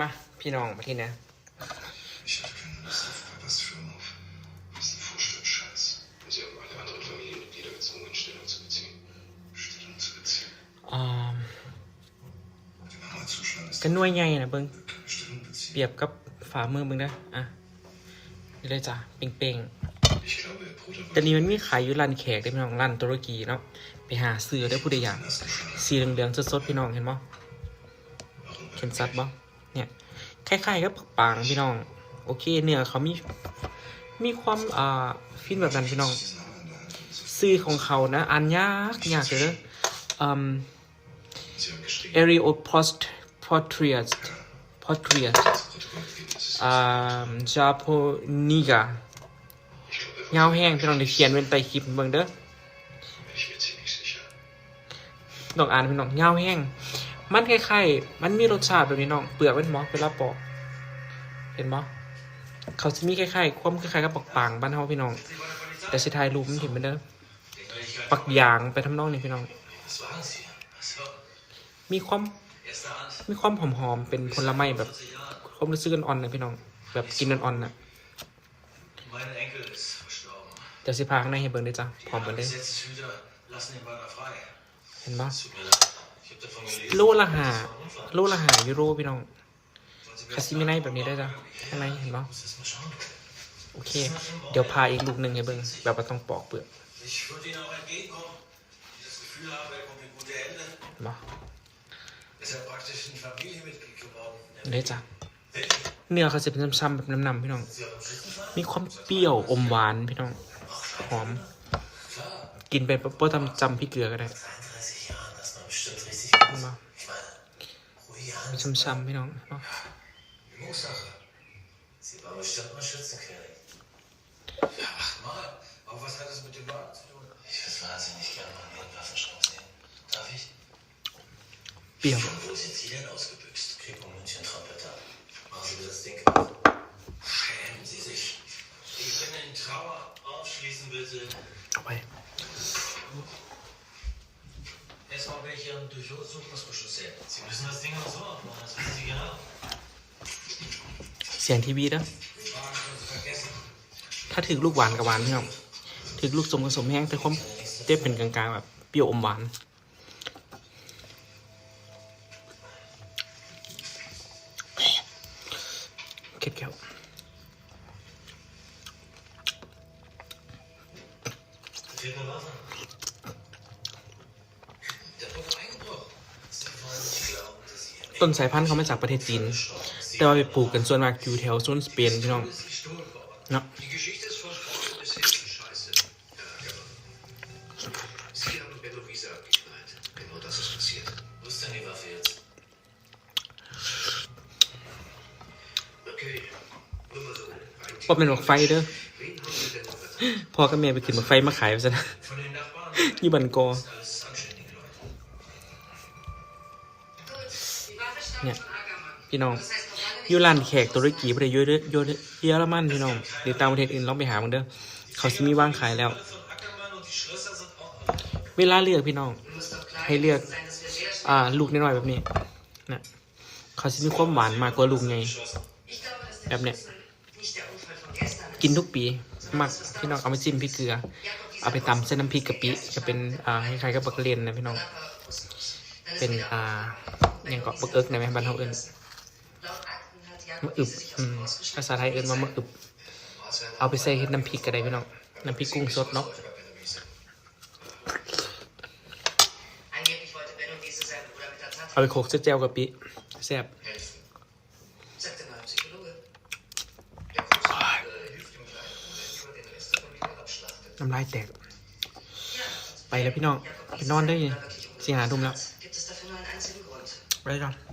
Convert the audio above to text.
มา พี่น้องมาที่นะ Ich hatte keine Lust auf Papas Schwimmhof. Was ein Vorstellungsscheiß. Sie haben alle anderen Familienmitglieder gezwungen, Stellung zu beziehen. Stellung zu beziehen. อ่า Die Mama zuschlagen ist ก็หน่วยใหญ่นะเบิ้ง keine Stellung เป beziehen. รียบกับฝ่ามือมึงนะอะนี่เลยจ้ะเป่ง Ich glaube, ihr Bruder ๆแต่นี้มันมีขายอยู่ร้านแขกได้พี่น้องร้านตุรกีเนาะไปหาซื้อได้ผู้ใดอยาก hast du schon สีเหลืองๆสดๆพี่น้องเห็นบ่ Warum เห็นซัดบ่ เนี่ยคล้ายๆกับปางพี่น้อง โอเคเนื้อเขามีมีความอ่าฟินแบบนั้นพี่น้องซื้อของเขานะอันยากยากเลยอืมเอริ Post สต์พอทริอัสพอทริอ่า Japoniga ยาแห้งพี่น้องได้เขียนเป็นไตคลิปเบิ่งเด้อดอกอ่านพี่น้องยาแห้ง มันคล้ายๆมันมีรสชาติแบบนี้น้อง เปลือกมันมอเวลาปอก เห็นบ่เขาจะมีคล้ายๆความคล้ายๆกับปักปางบ้านเฮาพี่น้อง แต่สิทายรูปมันถิ่มไปเด้อปักยางไปทำนองนี้พี่น้อง มีความ มีความหอมๆ เป็นผลไม้แบบความรู้สึกอ่อนๆนะพี่น้อง แบบกินอ่อนๆนะ Mein Enkel ist verstorben. เดี๋ยวสิพาข้างในให้เบิ่งได้จ้ะพร้อมกันเล ย Gesetzes Hüter lassen ihn weiter frei. เห็นบ่ Tut mir leid. Ich habe davon gelesen. โลละหาโลละหายูโรพี่น้องคาซิมิไนแบบนี้ได้จ้ะข้างในเห็นบ่ Muss erst mal schauen. โอเค เดี๋ยวพาอีกลูกหนึ่งให้เบิ่งแบบว่าต้องปอกเปลือก Ich würde Ihnen auch entgegenkommen. wenn Ich das Gefühl habe, er kommt in gute Hände. เห็นบ่ Ist er praktisch ein Familienmitglied geworden. ได้จ้ะเนื้อเขาจะเป็นช้ำๆแบบน้ำๆพี่น้อง มีความเปรี้ยวอมหวานพี่น้อง หอม กินไปเพื่อทำจำพริกเกลือก็ได้ ช้ำๆพี่น้องเห็นบ่ Übungssache. Sie war bestimmt mal Schützenkönig. Ja, acht mal. Aber was hat das mit dem Wagen zu tun? Ich würde wahnsinnig gerne mal einen Handwaffenschrank sehen. Darf ich? เปรี้ยว Wo Sind Sie denn ausgebüxt? Kripo München Trompeter. Machen Sie mir das Ding kaputt. Schämen Sie sich. Ich bin in Trauer. Aufschließen bitte. เอาไป Erstmal will ich Ihren Durchsuchungsbeschluss sehen. Sie müssen das Ding auch so aufmachen, das wissen Sie genau. เสียงทีวีนะ Wagen können Sie vergessen. ถ้าถือลูกหวานกับหวานพี่น้องถือลูกสมกับสมแห้งแต่ความเจ็บเป็นกลางๆแบบเปรี้ยวอมหวาน เก็บแก้ว ต้นสายพันธุ์เขามาจากประเทศจีน แต่ว่าไปปลูกกันส่วนมากอยู่แถวโซนสเปนพี่น้องเนาะว่าเป็นหมกไฟเด้อพ่อกับแม่ไปขึ้นหมกไฟมาขายไปซะนะยี่บันกอ Ja. พี่น้องยูร้านแขกตุรกีประเทศเยอะเยอะเยอรมันพี่น้องหรือต่างประเทศอื่นลองไปหามันเด้อเขาสิมีว่างขายแล้ว เวลาเลือกพี่น้อง ให้เลือก อ่า ลูกน้อยแบบนี้นะเขาจะมีความหวานมากกว่าลูกไง แบบเนี้ยกินทุกปีมักพี่น้องเอาไปจิ้มพริกเกลือ เอาไปตำเส้นน้ำพริกกะปิจะเป็นอ่าคล้ายๆกับบักเรียนนะพี่น้อง เป็นอ่า ยังเกาะปลาเกิกในไหมบรรนเฮาอิ้นมะอึบภาษาไทยอิ้นว่ามะอึบ เอาไปใส่เห็ดน้ำพริกก็ได้พี่น้อง น้ำพริกกุ้งสดเนาะเอาไปโขกเจลกับปีแซ่บน้ำลายแตก ไปแล้วพี่น้องไปนอนได้สิหาทุ่มแล้ว Right on.